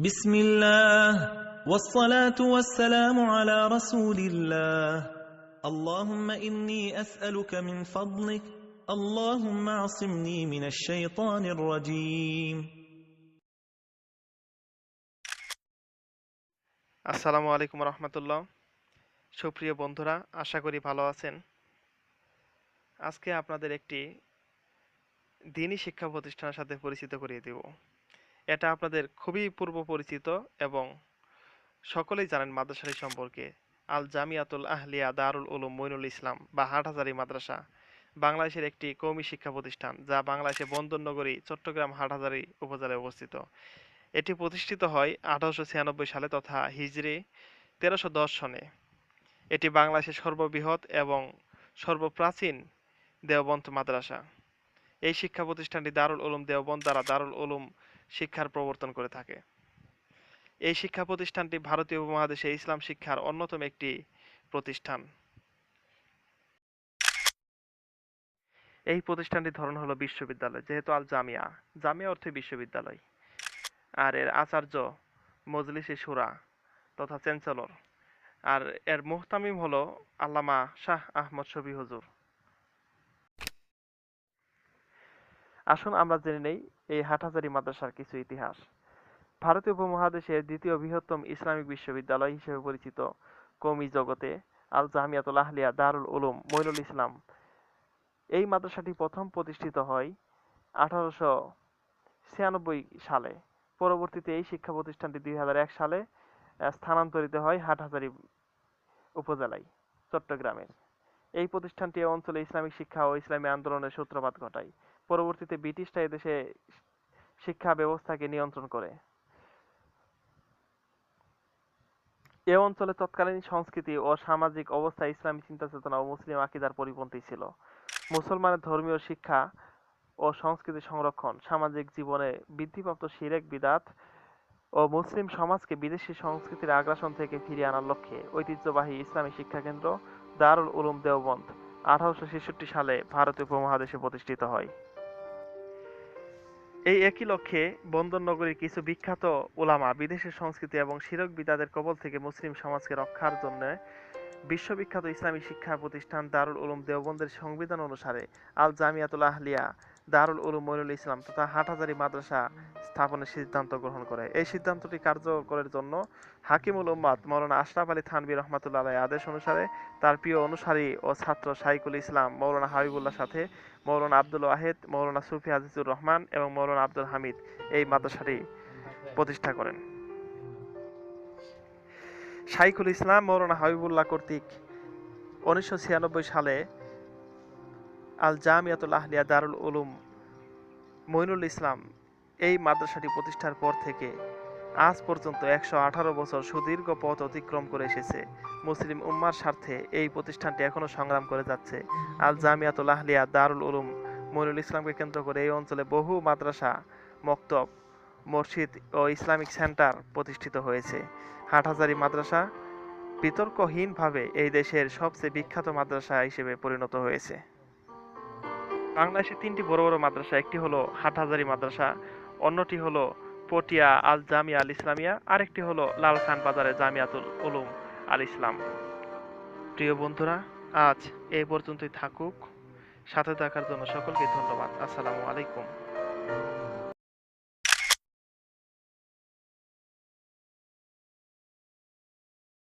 بسم الله والصلاة والسلام على رسول الله اللهم إني أسألك من فضلك اللهم اعصمني من الشيطان الرجيم আসসালামু আলাইকুম রহমতুল্লাহ সুপ্রিয় বন্ধুরা আশা করি ভালো আছেন আজকে আপনাদের একটি দিনী শিক্ষা প্রতিষ্ঠানের সাথে পরিচিত করিয়ে দেব এটা আপনাদের খুবই পূর্ব পরিচিত এবং সকলেই জানেন মাদ্রাসাটি সম্পর্কে। আল জামিয়াতুল আহলিয়া দারুল উলুম মইনুল ইসলাম বা হাটহাজারি মাদ্রাসা বাংলাদেশের একটি কওমি শিক্ষা প্রতিষ্ঠান যা বাংলাদেশে বন্দরনগরী, চট্টগ্রাম হাটহাজারি উপজেলায় অবস্থিত। এটি প্রতিষ্ঠিত হয় আঠারোশো ছিয়ানব্বই সালে তথা হিজরি তেরোশো দশ সনে। এটি বাংলাদেশের সর্ববৃহৎ এবং সর্বপ্রাচীন দেওবন্দ মাদ্রাসা। এই শিক্ষা প্রতিষ্ঠানটি দারুল উলুম দেওবন্দ দ্বারা দারুল উলুম শিক্ষার প্রবর্তন করে থাকে। এই শিক্ষা প্রতিষ্ঠানটি ভারতীয় উপমহাদেশে ইসলাম শিক্ষার অন্যতম একটি প্রতিষ্ঠান। এই প্রতিষ্ঠানটির ধরন হলো বিশ্ববিদ্যালয়, যেহেতু আল জামিয়া। জামিয়া অর্থে বিশ্ববিদ্যালয়। আর এর আচার্য মজলিসে সুরা তথা চ্যান্সেলর। আর এর মুহতামিম হলো আল্লামা শাহ আহমদ শফি হুজুর। আসুন আমরা জেনে নেই এই হাটহাজারি মাদ্রাসার কিছু ইতিহাস। ভারতীয় উপমহাদেশের দ্বিতীয় বৃহত্তম ইসলামিক বিশ্ববিদ্যালয় হিসেবে পরিচিত কওমি জগতে আল জামিয়াতুল আহলিয়া দারুল উলুম মইনুল ইসলাম। এই মাদ্রাসাটি প্রথম প্রতিষ্ঠিত হয় আঠারোশো ছিয়ানব্বই সালে। পরবর্তীতে এই শিক্ষা প্রতিষ্ঠানটি দুই হাজার এক সালে স্থানান্তরিত হয় হাটহাজারী উপজেলায় চট্টগ্রামের এই প্রতিষ্ঠানটি অঞ্চলে ইসলামিক শিক্ষা ও ইসলামী আন্দোলনের সূত্রপাত ঘটায়। পরবর্তীতে ব্রিটিশরা এদেশে শিক্ষা ব্যবস্থাকে নিয়ন্ত্রণ করে। এ অঞ্চলে তৎকালীন সংস্কৃতি ও সামাজিক অবস্থা, ইসলামী চিন্তা চেতনা ও মুসলিম আকিদার পরিপন্থী ছিল। মুসলমানের ধর্মীয় শিক্ষা ও সংস্কৃতি সংরক্ষণ, সামাজিক জীবনে বৃদ্ধিপ্রাপ্ত শিরেক বিদাত ও মুসলিম সমাজকে বিদেশি সংস্কৃতির আগ্রাসন থেকে ফিরিয়ে আনার লক্ষ্যে ঐতিহ্যবাহী ইসলামী শিক্ষাকেন্দ্র দারুল উলুম দেওবন্দ আঠারোশো ছেষট্টি সালে ভারতীয় উপমহাদেশে প্রতিষ্ঠিত হয়। এই একই লক্ষ্যে বন্দরনগরীর কিছু বিখ্যাত ওলামা, বিদেশের সংস্কৃতি এবং শিরক বিদাদের কবল থেকে মুসলিম সমাজকে রক্ষার জন্য বিশ্ববিখ্যাত ইসলামী শিক্ষা প্রতিষ্ঠান দারুল উলুম দেওবন্দের সংবিধান অনুসারে আল জামিয়াতুল আহলিয়া, দারুল উলুম মইনুল ইসলাম তথা হাটহাজারি মাদ্রাসা স্থাপনের সিদ্ধান্ত গ্রহণ করে। এই সিদ্ধান্তটি কার্যকরের জন্য হাকিমুল উম্মাদ মৌলানা আশরাফ আলী থানবী রহমাতুল্লাহ আদেশ অনুসারে তার প্রিয় অনুসারী ও ছাত্র শাইকুল ইসলাম, মৌলানা হাবিবুল্লাহ সাথে মৌলানা আব্দুল ওয়াহেদ, মৌলানা সুফি আজিজুর রহমান এবং মৌলানা আব্দুল হামিদ এই মাদ্রাসাটি প্রতিষ্ঠা করেন। শাইকুল ইসলাম মৌলানা হাবিবুল্লাহ কর্তৃক উনিশশো ছিয়ানব্বই সালে আল জামিয়াতুল আহলিয়া দারুল উলুম মইনুল ইসলাম এই মাদ্রাসাটি প্রতিষ্ঠার পর থেকে আজ পর্যন্ত একশো আঠারো বছর সুদীর্ঘ পথ অতিক্রম করে এসেছে। মুসলিম উম্মার স্বার্থে এই প্রতিষ্ঠানটি এখনও সংগ্রাম করে যাচ্ছে। আল জামিয়াতুল আহলিয়া দারুল উলুম মইনুল ইসলামকে কেন্দ্র করে এই অঞ্চলে বহু মাদ্রাসা, মক্তব, মসজিদ ও ইসলামিক সেন্টার প্রতিষ্ঠিত হয়েছে। হাটহাজারি মাদ্রাসা বিতর্কহীনভাবে এই দেশের সবচেয়ে বিখ্যাত মাদ্রাসা হিসেবে পরিণত হয়েছে। বাংলাদেশে তিনটি বড় বড় মাদ্রাসা, একটি হলো হাটহাজারি মাদ্রাসা অন্যটি হলো পটিয়া আল জামিয়া আল ইসলামিয়া আরেকটি হলো লালখান বাজারে জামিয়াতুল উলুম আল ইসলাম প্রিয় বন্ধুরা, আজ এই পর্যন্তই থাকুক। সাথে থাকার জন্য সকলকে ধন্যবাদ। আসসালামু আলাইকুম।